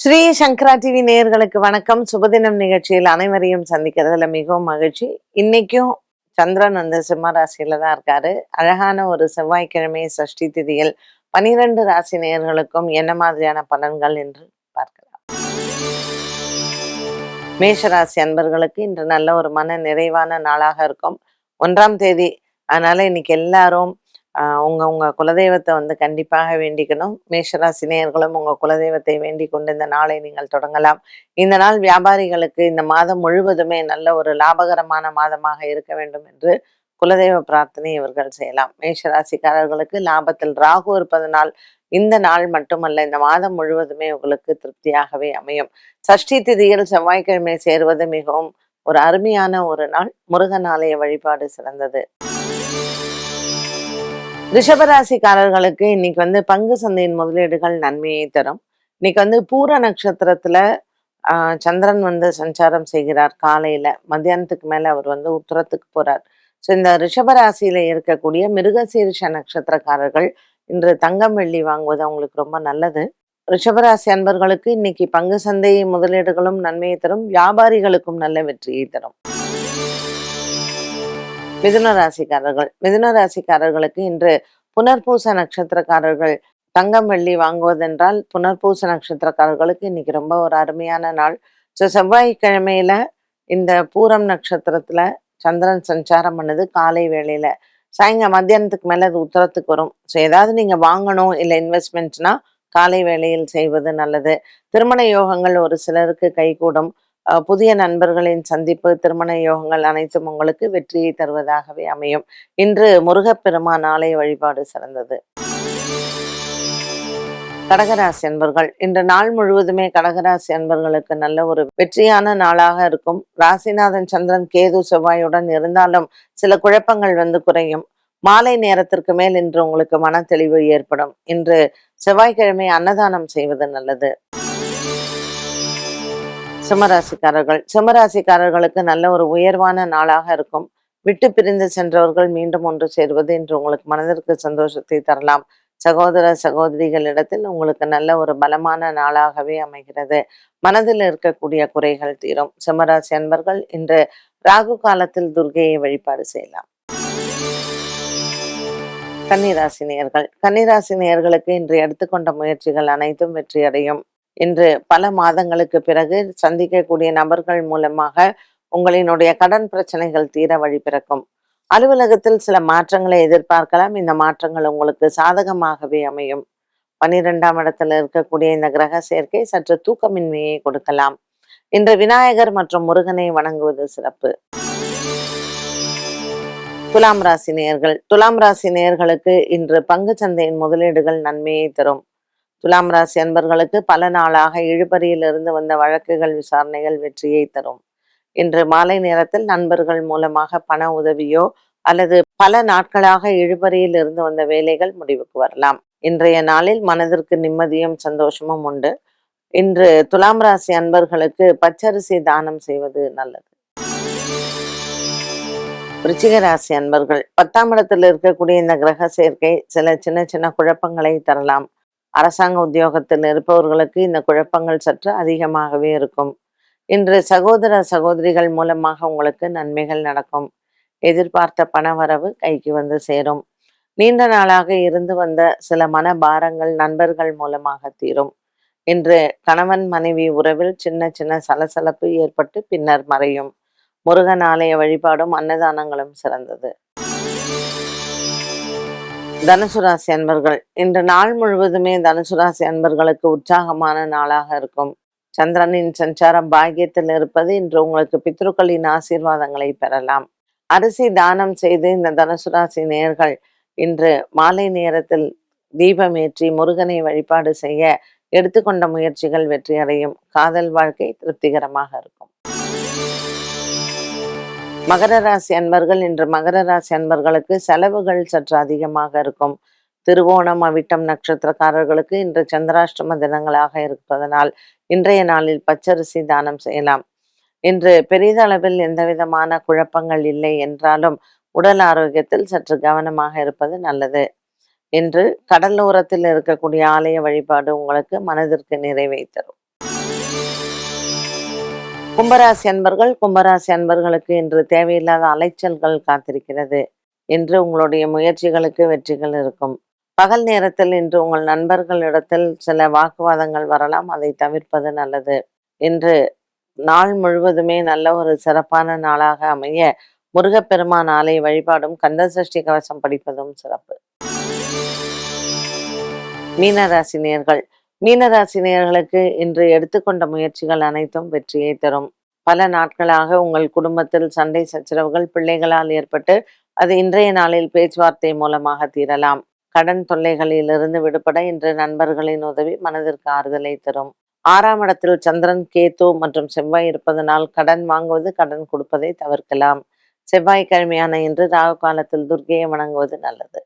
ஸ்ரீ சங்கரா TV நேயர்களுக்கு வணக்கம். சுபதினம் நிகழ்ச்சியில் அனைவரையும் சந்திக்கிறதுல மிகவும் மகிழ்ச்சி. இன்னைக்கும் சந்திரன் வந்து சிம்ம ராசியில தான் இருக்காரு. அழகான ஒரு செவ்வாய்க்கிழமை சஷ்டி திதியில் பனிரெண்டு ராசி நேயர்களுக்கும் என்ன மாதிரியான பலன்கள் என்று பார்க்கலாம். மேஷ ராசி அன்பர்களுக்கு இன்று நல்ல ஒரு மன நிறைவான நாளாக இருக்கும். ஒன்றாம் தேதி அதனால இன்னைக்கு எல்லாரும் ஆஹ் உங்க உங்க குலதெய்வத்தை வந்து கண்டிப்பாக வேண்டிக்கணும். மேஷராசி நேயர்களும் உங்க குலதெய்வத்தை வேண்டிக் கொண்டு இந்த நாளை நீங்கள் தொடங்கலாம். இந்த நாள் வியாபாரிகளுக்கு இந்த மாதம் முழுவதுமே நல்ல ஒரு லாபகரமான மாதமாக இருக்க வேண்டும் என்று குலதெய்வ பிரார்த்தனை இவர்கள் செய்யலாம். மேஷராசிக்காரர்களுக்கு லாபத்தில் ராகு இருப்பதனால் இந்த நாள் மட்டுமல்ல இந்த மாதம் முழுவதுமே உங்களுக்கு திருப்தியாகவே அமையும். சஷ்டி திதியில் செவ்வாய்க்கிழமை சேருவது மிகவும் ஒரு அருமையான ஒரு நாள். முருகன் ஆலய வழிபாடு சிறந்தது. ரிஷபராசிக்காரர்களுக்கு இன்னைக்கு வந்து பங்கு சந்தையின் முதலீடுகள் நன்மையை தரும். இன்னைக்கு வந்து பூர நட்சத்திரத்துல ஆஹ் சந்திரன் வந்து சஞ்சாரம் செய்கிறார் காலையில. மத்தியானத்துக்கு மேல அவர் வந்து உத்தரத்துக்கு போறார். ஸோ இந்த ரிஷபராசியில இருக்கக்கூடிய மிருகசீரிஷ நட்சத்திரக்காரர்கள் இன்று தங்கம் வெள்ளி வாங்குவது அவங்களுக்கு ரொம்ப நல்லது. ரிஷபராசி அன்பர்களுக்கு இன்னைக்கு பங்கு சந்தை முதலீடுகளும் நன்மையை தரும். வியாபாரிகளுக்கும் நல்ல வெற்றியை தரும். மிதுன ராசிக்காரர்கள். மிதுன ராசிக்காரர்களுக்கு இன்று புனர்பூச நட்சத்திரக்காரர்கள் தங்கம் வெள்ளி வாங்குவதென்றால் புனர்பூச நட்சத்திரக்காரர்களுக்கு இன்னைக்கு ரொம்ப ஒரு அருமையான நாள். ஸோ செவ்வாய்க்கிழமையில இந்த பூரம் நட்சத்திரத்துல சந்திரன் சஞ்சாரம் பண்ணுது காலை வேளையில. சாயங்காலம் மத்தியானத்துக்கு மேல அது உத்தரத்துக்கு வரும். ஸோ ஏதாவது நீங்க வாங்கணும் இல்லை இன்வெஸ்ட்மெண்ட்னா காலை வேளையில் செய்வது நல்லது. திருமண யோகங்கள் ஒரு சிலருக்கு கைகூடும். புதிய நண்பர்களின் சந்திப்பு திருமண யோகங்கள் அனைத்தும் உங்களுக்கு வெற்றியை தருவதாகவே அமையும். இன்று முருகப்பெருமான் ஆலய வழிபாடு சிறந்தது. கடகராசி அன்பர்கள் இன்று நாள் முழுவதுமே கடகராசி அன்பர்களுக்கு நல்ல ஒரு வெற்றியான நாளாக இருக்கும். ராசிநாதன் சந்திரன் கேது செவ்வாயுடன் இருந்தாலும் சில குழப்பங்கள் வந்து குறையும். மாலை நேரத்திற்கு மேல் இன்று உங்களுக்கு மன தெளிவு ஏற்படும். இன்று செவ்வாய்க்கிழமை அன்னதானம் செய்வது நல்லது. சிம்மராசிக்காரர்கள். சிம்மராசிக்காரர்களுக்கு நல்ல ஒரு உயர்வான நாளாக இருக்கும். விட்டு பிரிந்து சென்றவர்கள் மீண்டும் ஒன்று சேர்வது என்று உங்களுக்கு மனதிற்கு சந்தோஷத்தை தரலாம். சகோதர சகோதரிகளிடத்தில் உங்களுக்கு நல்ல ஒரு பலமான நாளாகவே அமைகிறது. மனதில் இருக்கக்கூடிய குறைகள் தீரும். சிம்மராசி அன்பர்கள் இன்று ராகு காலத்தில் துர்கையை வழிபாடு செய்யலாம். கன்னிராசி நேர்கள் கன்னிராசி நேர்களுக்கு இன்று எடுத்துக்கொண்ட முயற்சிகள் அனைத்தும் வெற்றியடையும். இன்று பல மாதங்களுக்கு பிறகு சந்திக்கக்கூடிய நபர்கள் மூலமாக உங்களினுடைய கடன் பிரச்சனைகள் தீர வழி பிறக்கும். அலுவலகத்தில் சில மாற்றங்களை எதிர்பார்க்கலாம். இந்த மாற்றங்கள் உங்களுக்கு சாதகமாகவே அமையும். பனிரெண்டாம் இடத்துல இருக்கக்கூடிய இந்த கிரக சேர்க்கை சற்று தூக்கமின்மையை கொடுக்கலாம். இன்று விநாயகர் மற்றும் முருகனை வணங்குவது சிறப்பு. துலாம் ராசி நேர்கள் துலாம் ராசி நேர்களுக்கு இன்று பங்கு சந்தையின் முதலீடுகள் நன்மையை தரும். துலாம் ராசி அன்பர்களுக்கு பல நாளாக இழுபறியிலிருந்து வந்த வழக்குகள் விசாரணைகள் வெற்றியை தரும். இன்று மாலை நேரத்தில் நண்பர்கள் மூலமாக பண உதவியோ அல்லது பல நாட்களாக இழுபறியில் இருந்து வந்த வேலைகள் முடிவுக்கு வரலாம். இன்றைய நாளில் மனதிற்கு நிம்மதியும் சந்தோஷமும் உண்டு. இன்று துலாம் ராசி அன்பர்களுக்கு பச்சரிசி தானம் செய்வது நல்லது. விருச்சிக ராசி அன்பர்கள் பத்தாம் இடத்தில் இருக்கக்கூடிய இந்த கிரக சேர்க்கை சில சின்ன சின்ன குழப்பங்களை தரலாம். அரசாங்க உத்தியோகத்தில் இருப்பவர்களுக்கு இந்த குழப்பங்கள் சற்று அதிகமாகவே இருக்கும். இன்று சகோதர சகோதரிகள் மூலமாக உங்களுக்கு நன்மைகள் நடக்கும். எதிர்பார்த்த பணவரவு கைக்கு வந்து சேரும். நீண்ட நாளாக இருந்து வந்த சில மன பாரங்கள் நண்பர்கள் மூலமாக தீரும். இன்று கணவன் மனைவி உறவில் சின்ன சின்ன சலசலப்பு ஏற்பட்டு பின்னர் மறையும். முருகன் ஆலய வழிபாடும் அன்னதானங்களும் சிறந்தது. தனுசு ராசி அன்பர்கள் இன்று நாள் முழுவதுமே தனுசு ராசி அன்பர்களுக்கு உற்சாகமான நாளாக இருக்கும். சந்திரனின் சஞ்சாரம் பாக்கியத்தில் இருப்பது இன்று உங்களுக்கு பித்ருக்களின் ஆசீர்வாதங்களை பெறலாம். அரிசி தானம் செய்து இந்த தனுசு ராசி இன்று மாலை நேரத்தில் தீபமேற்றி முருகனை வழிபாடு செய்ய எடுத்துக்கொண்ட முயற்சிகள் வெற்றியடையும். காதல் வாழ்க்கை திருப்திகரமாக இருக்கும். மகர ராசி அன்பர்கள் இன்று மகர ராசி அன்பர்களுக்கு செலவுகள் சற்று அதிகமாக இருக்கும். திருவோணம் அவிட்டம் நட்சத்திரக்காரர்களுக்கு இன்று சந்திராஷ்டம தினங்களாக இருப்பதனால் இன்றைய நாளில் பச்சரிசி தானம் செய்யலாம். இன்று பெரிதளவில் எந்த விதமான குழப்பங்கள் இல்லை என்றாலும் உடல் ஆரோக்கியத்தில் சற்று கவனமாக இருப்பது நல்லது. இன்று கடலோரத்தில் இருக்கக்கூடிய ஆலய வழிபாடு உங்களுக்கு மனதிற்கு நிறைவை தரும். கும்பராசி அன்பர்கள் கும்பராசி அன்பர்களுக்கு இன்று தேவையில்லாத அலைச்சல்கள் காத்திருக்கிறது. இன்று உங்களுடைய முயற்சிகளுக்கு வெற்றிகள் இருக்கும். பகல் நேரத்தில் இன்று உங்கள் நண்பர்களிடத்தில் சில வாக்குவாதங்கள் வரலாம். அதை தவிர்ப்பது நல்லது. இன்று நாள் முழுவதுமே நல்ல ஒரு சிறப்பான நாளாக அமைய முருகப்பெருமான் ஆலை வழிபாடும் கந்த சஷ்டி கவசம் படிப்பதும் சிறப்பு. மீனராசினியர்கள் மீனராசினியர்களுக்கு இன்று எடுத்துக்கொண்ட முயற்சிகள் அனைத்தும் வெற்றியை தரும். பல நாட்களாக உங்கள் குடும்பத்தில் சண்டை சச்சரவுகள் பிள்ளைகளால் ஏற்பட்டு அது இன்றைய நாளில் பேச்சுவார்த்தை மூலமாக தீரலாம். கடன் தொல்லைகளிலிருந்து விடுபட இன்று நண்பர்களின் உதவி மனதிற்கு ஆறுதலை தரும். ஆறாம் இடத்தில் சந்திரன் கேத்து மற்றும் செவ்வாய் இருப்பதனால் கடன் வாங்குவது கடன் கொடுப்பதை தவிர்க்கலாம். செவ்வாய்க்கிழமையான இன்று ராகு காலத்தில் துர்க்கையை வணங்குவது நல்லது.